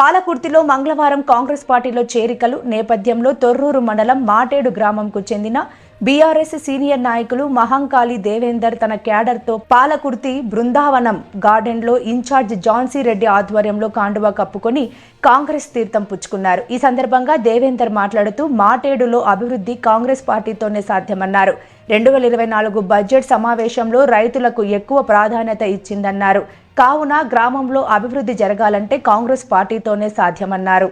పాలకుర్తిలో మంగళవారం కాంగ్రెస్ పార్టీలో చేరికలు. నేపథ్యంలో తొర్రూరు మండలం మాటేడు గ్రామంకు చెందిన బీఆర్ఎస్ సీనియర్ నాయకులు మహంకాళి దేవేందర్ తన క్యాడర్తో పాలకుర్తి బృందావనం గార్డెన్లో ఇన్ఛార్జ్ జాన్సీ రెడ్డి ఆధ్వర్యంలో కాండువా కప్పుకొని కాంగ్రెస్ తీర్థం పుచ్చుకున్నారు. ఈ సందర్భంగా దేవేందర్ మాట్లాడుతూ మాటేడులో అభివృద్ధి కాంగ్రెస్ పార్టీతోనే సాధ్యమన్నారు. రెండు వేల ఇరవై నాలుగు బడ్జెట్ సమావేశంలో రైతులకు ఎక్కువ ప్రాధాన్యత ఇచ్చిందన్నారు. కావున గ్రామంలో అభివృద్ధి జరగాలంటే కాంగ్రెస్ పార్టీతోనే సాధ్యమన్నారు.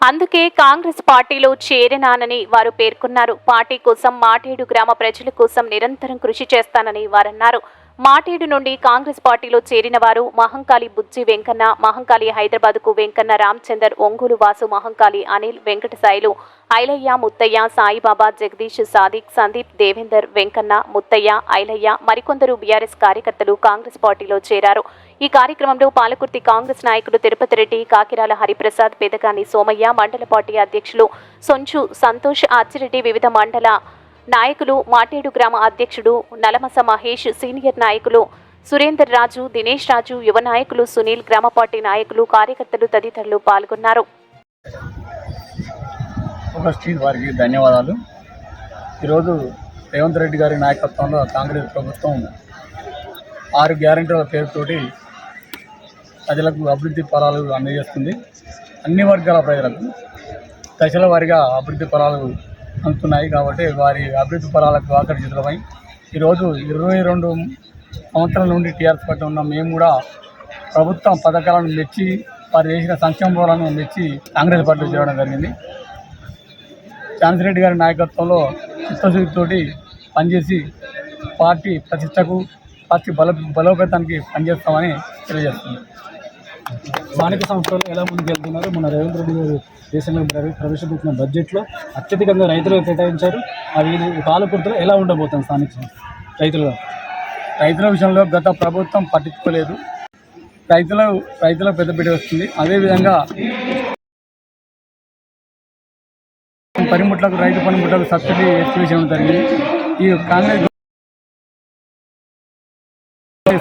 అందుకే కాంగ్రెస్ పార్టీలో చేరినానని వారు పేర్కొన్నారు. పార్టీ కోసం మాటేడు గ్రామ ప్రజల కోసం నిరంతరం కృషి చేస్తానని వారన్నారు. మాటేడు నుండి కాంగ్రెస్ పార్టీలో చేరిన వారు మహంకాళి బుజ్జి వెంకన్న మహంకాళి హైదరాబాద్కు వెంకన్న రామచందర్ ఒంగోలు వాసు మహంకాళి అనిల్ వెంకటసాయిలు ఐలయ్య ముత్తయ్య సాయిబాబా జగదీష్ సాదిక్ సందీప్ దేవేందర్ వెంకన్న ముత్తయ్య ఐలయ్య మరికొందరు బీఆర్ఎస్ కార్యకర్తలు కాంగ్రెస్ పార్టీలో చేరారు. ఈ కార్యక్రమంలో పాలకుర్తి కాంగ్రెస్ నాయకుడు తిరుపతి రెడ్డి కాకిరాల హరిప్రసాద్ పెదగాని సోమయ్య మండల పార్టీ అధ్యక్షులు సొంచు సంతోష్ ఆచిరెడ్డి వివిధ మండల నాయకులు మాటేడు గ్రామ అధ్యక్షుడు నలమస మహేష్ సీనియర్ నాయకులు సురేందర్ రాజు దినేష్ రాజు యువ నాయకులు సునీల్ గ్రామ పార్టీ నాయకులు కార్యకర్తలు తదితరులు పాల్గొన్నారు. వారికి ధన్యవాదాలు. ఈరోజు రేవంత్ రెడ్డి గారి నాయకత్వంలో కాంగ్రెస్ ప్రభుత్వం ఆరు గ్యారెంటీల పేరుతోటి ప్రజలకు అభివృద్ధి ఫలాలు అందజేస్తుంది. అన్ని వర్గాల ప్రజలకు దశల వారిగా అభివృద్ధి ఫలాలు అందుతున్నాయి కాబట్టి వారి అభివృద్ధి ఫలాలకు ఆకర్షితులమై ఈరోజు ఇరవై రెండు సంవత్సరాల నుండి టీఆర్ఎస్ పట్టి ఉన్న మేము కూడా ప్రభుత్వం పథకాలను మెచ్చి వారు చేసిన సంక్షేమాలను మెచ్చి కాంగ్రెస్ పార్టీ చేరడం జరిగింది. రెడ్డి గారి నాయకత్వంలో చిత్తశుద్ధితోటి పనిచేసి పార్టీ ప్రతిష్టకు పార్టీ బల బలోపేతానికి పనిచేస్తామని తెలియజేస్తుంది స్థానిక సంస్థలు ఎలా ముందుకెళ్తున్నారు మన రేవంత్ రెడ్డి గారు దేశంలో ప్రవేశపెట్టిన బడ్జెట్లో అత్యధికంగా రైతులకు కేటాయించారు. అవి పాలకుర్తలో ఎలా ఉండబోతుంది స్థానిక సంస్థ రైతులుగా రైతుల విషయంలో గత ప్రభుత్వం పట్టించుకోలేదు. రైతుల రైతుల పెద్దపీట వస్తుంది. అదేవిధంగా పనిముట్లకు రైతు పనిముట్లకు సబ్సిడీ ఎక్కువ చేయడం జరిగింది. ఈ కాంగ్రెస్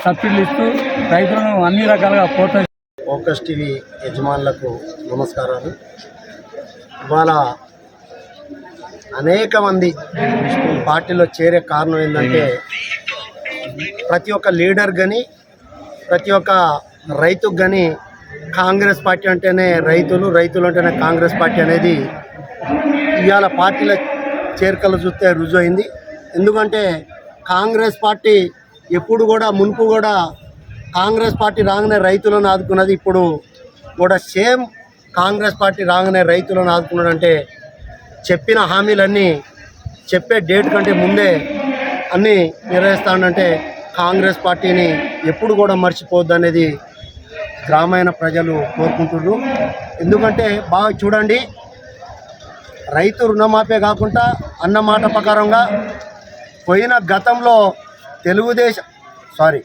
సబ్సిడీలు ఇస్తూ రైతులను అన్ని రకాలుగా ప్రోత్సహిస్తుంది ఫోకస్ టీవీ యజమానులకు నమస్కారాలు. ఇవాళ అనేక మంది పార్టీలో చేరే కారణం ఏంటంటే ప్రతి ఒక్క లీడర్ కానీ ప్రతి ఒక్క రైతుకు కానీ కాంగ్రెస్ పార్టీ అంటేనే రైతులు రైతులు అంటేనే కాంగ్రెస్ పార్టీ అనేది ఇవాళ పార్టీల చేరికలు చూస్తే రుజువు అయింది ఎందుకంటే కాంగ్రెస్ పార్టీ ఎప్పుడు కూడా మునుపు కూడా కాంగ్రెస్ పార్టీ రాగానే రైతులను ఆదుకున్నది ఇప్పుడు కూడా సేమ్ కాంగ్రెస్ పార్టీ రాగానే రైతులను ఆదుకున్నాడంటే చెప్పిన హామీలన్నీ చెప్పే డేట్ కంటే ముందే అన్నీ నిర్వహిస్తానంటే కాంగ్రెస్ పార్టీని ఎప్పుడు కూడా మర్చిపోవద్దు అనేది గ్రామీణ ప్రజలు కోరుకుంటున్నారు. ఎందుకంటే బాగా చూడండి రైతు రుణమాఫీ కాకుండా అన్న మాట ప్రకారంగా పోయిన గతంలో తెలుగుదేశం సారీ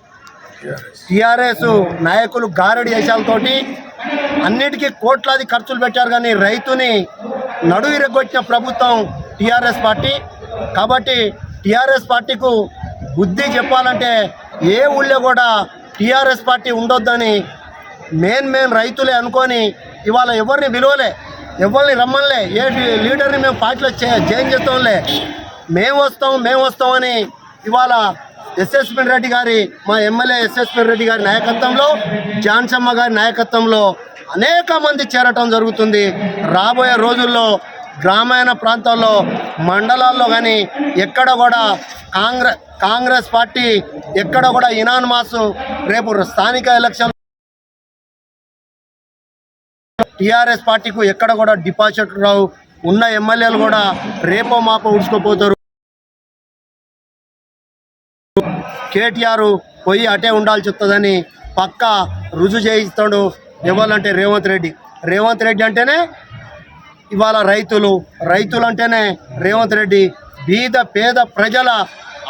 టీఆర్ఎస్ నాయకులు గారడి దేశాలతోటి అన్నిటికీ కోట్లాది ఖర్చులు పెట్టారు కానీ రైతుని నడు ఇరగొట్టిన ప్రభుత్వం టీఆర్ఎస్ పార్టీ. కాబట్టి టీఆర్ఎస్ పార్టీకు బుద్ధి చెప్పాలంటే ఏ ఊళ్ళో కూడా టీఆర్ఎస్ పార్టీ ఉండొద్దని మెయిన్ మెయిన్ రైతులే అనుకొని ఇవాళ ఎవరిని విలువలే ఎవరిని రమ్మనిలే ఏ లీడర్ని మేము పార్టీలో చే చేంజ్ చేస్తాంలే. మేము వస్తాం మేము వస్తామని ఇవాళ ఎస్ఎస్పి రెడ్డి గారి మా ఎమ్మెల్యే ఎస్ఎస్పి రెడ్డి గారి నాయకత్వంలో జాన్సమ్మ గారి నాయకత్వంలో అనేక మంది చేరటం జరుగుతుంది. రాబోయే రోజుల్లో గ్రామీణ ప్రాంతాల్లో మండలాల్లో కానీ ఎక్కడ కూడా కాంగ్రెస్ కాంగ్రెస్ పార్టీ ఎక్కడ కూడా ఇనాన్మాస్ రేపు స్థానిక ఎలక్షన్ టీఆర్ఎస్ పార్టీకు ఎక్కడ కూడా డిపాజిట్ రావు. ఉన్న ఎమ్మెల్యేలు కూడా రేపో మాపో ఉడుచుకోపోతారు కేటీఆర్ పోయి అటే ఉండాల్సి వస్తుందని పక్క రుజువు చేయిస్తాడు ఎవరంటే రేవంత్ రెడ్డి. రేవంత్ రెడ్డి అంటేనే ఇవాళ రైతులు రైతులు అంటేనే రేవంత్ రెడ్డి. బీద పేద ప్రజల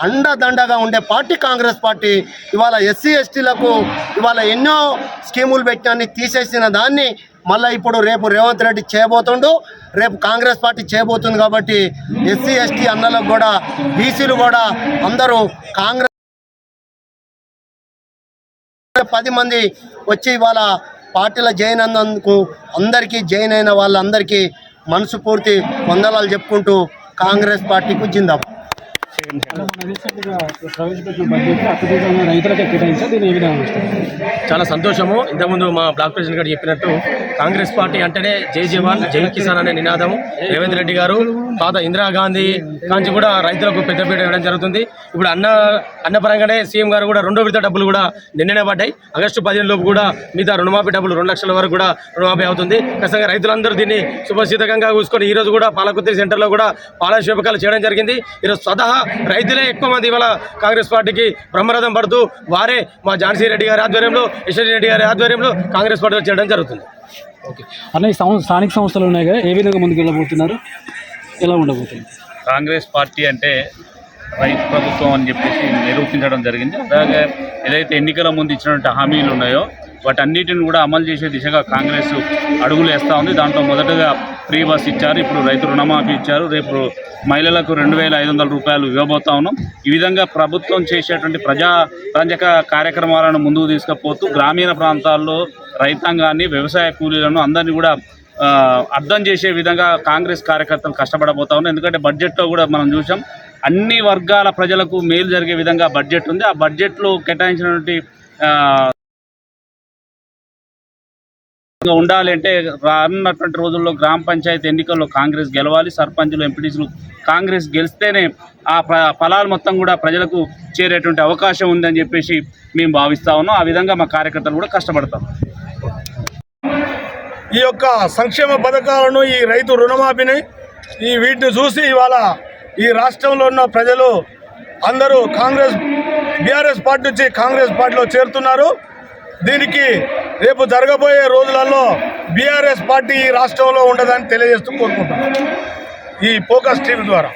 అండదండగా ఉండే పార్టీ కాంగ్రెస్ పార్టీ ఇవాళ ఎస్సీ ఎస్టీలకు ఇవాళ ఎన్నో స్కీములు పెట్టాన్ని తీసేసిన దాన్ని మళ్ళీ ఇప్పుడు రేపు రేవంత్ రెడ్డి చేయబోతుండు రేపు కాంగ్రెస్ పార్టీ చేయబోతుంది కాబట్టి ఎస్సీ ఎస్టీ అన్నలకు కూడా బీసీలు కూడా అందరూ కాంగ్రెస్ పది మంది వచ్చి వాళ్ళ పార్టీలో జాయిన్ అయినందుకు అందరికీ జాయిన్ అయిన వాళ్ళందరికీ మనసుపూర్తి వందనాలు చెప్పుకుంటూ కాంగ్రెస్ పార్టీకు జిందాబాద్ చాలా సంతోషము. ఇంతకుముందు మా బ్లాక్ ప్రెసిడెంట్ గారు చెప్పినట్టు కాంగ్రెస్ పార్టీ అంటేనే జై జవాన్ జై కిసాన్ అనే నినాదం. రేవంత్ రెడ్డి గారు పాత ఇందిరాగాంధీ కాంచి కూడా రైతులకు పెద్దపీట ఇవ్వడం జరుగుతుంది. ఇప్పుడు అన్న అన్న పరంగానే సీఎం గారు కూడా రెండో విడత డబ్బులు కూడా నిన్ననే పడ్డాయి. ఆగస్టు పదిహేను లోపు కూడా మిగతా రుణమాఫీ డబ్బులు రెండు లక్షల వరకు కూడా రుణమాఫీ అవుతుంది. ఖచ్చితంగా రైతులందరూ దీన్ని శుభశీతకంగా చూసుకొని ఈ రోజు కూడా పాలకుర్తి సెంటర్లో కూడా పాల శుభకాలు చేయడం జరిగింది. ఈరోజు స్వతహా రైతులే ఎక్కువ మంది ఇవాళ కాంగ్రెస్ పార్టీకి బ్రహ్మరథం పడుతూ వారే మా ఝాన్సీ రెడ్డి గారి ఆధ్వర్యంలో యశ్వరి రెడ్డి గారి ఆధ్వర్యంలో కాంగ్రెస్ పార్టీలో చేయడం జరుగుతుంది. అన్న ఈ సం- స్థానిక సంస్థలు ఉన్నాయి కదా ఏ విధంగా ముందుకు వెళ్ళబోతున్నారు ఎలా ఉండబోతుంది? కాంగ్రెస్ పార్టీ అంటే రైతు ప్రభుత్వం అని చెప్పేసి నిరూపించడం జరిగింది. అలాగే ఏదైతే ఎన్నికల ముందు ఇచ్చినటువంటి హామీలు ఉన్నాయో వాటన్నిటిని కూడా అమలు చేసే దిశగా కాంగ్రెస్ అడుగులు వేస్తూ ఉంది. దాంట్లో మొదటగా ఫ్రీ బస్ ఇచ్చారు. ఇప్పుడు రైతు రుణమాఫీ ఇచ్చారు. రేపు మహిళలకు రెండు వేల ఐదు వందల రూపాయలు ఇవ్వబోతా ఉన్నాం. ఈ విధంగా ప్రభుత్వం చేసేటువంటి ప్రజా రంజక కార్యక్రమాలను ముందుకు తీసుకుపోతూ గ్రామీణ ప్రాంతాల్లో రైతాంగాన్ని వ్యవసాయ కూలీలను అందరినీ కూడా అర్థం చేసే విధంగా కాంగ్రెస్ కార్యకర్తలు కష్టపడబోతా ఉన్నారు. ఎందుకంటే బడ్జెట్లో కూడా మనం చూసాం అన్ని వర్గాల ప్రజలకు మేలు జరిగే విధంగా బడ్జెట్ ఉంది. ఆ బడ్జెట్లో కేటాయించినటువంటి ఉండాలి అంటే రానున్నటువంటి రోజుల్లో గ్రామ పంచాయతీ ఎన్నికల్లో కాంగ్రెస్ గెలవాలి సర్పంచులు ఎంపీటీసులు కాంగ్రెస్ గెలిస్తేనే ఆ ఫలాలు మొత్తం కూడా ప్రజలకు చేరేటువంటి అవకాశం ఉందని చెప్పేసి మేము భావిస్తా ఉన్నాం. ఆ విధంగా మా కార్యకర్తలు కూడా కష్టపడతాం. ఈ యొక్క సంక్షేమ పథకాలను ఈ రైతు రుణమాఫీని ఈ వీటిని చూసి ఇవాళ ఈ రాష్ట్రంలో ఉన్న ప్రజలు అందరూ కాంగ్రెస్ బీఆర్ఎస్ పార్టీ నుంచి కాంగ్రెస్ పార్టీలో చేరుతున్నారు. దీనికి రేపు జరగబోయే రోజులలో బీఆర్ఎస్ పార్టీ ఈ రాష్ట్రంలో ఉండదని తెలియజేస్తూ కోరుకుంటున్నాను. ఈ ఫోకస్ టీవీ ద్వారా.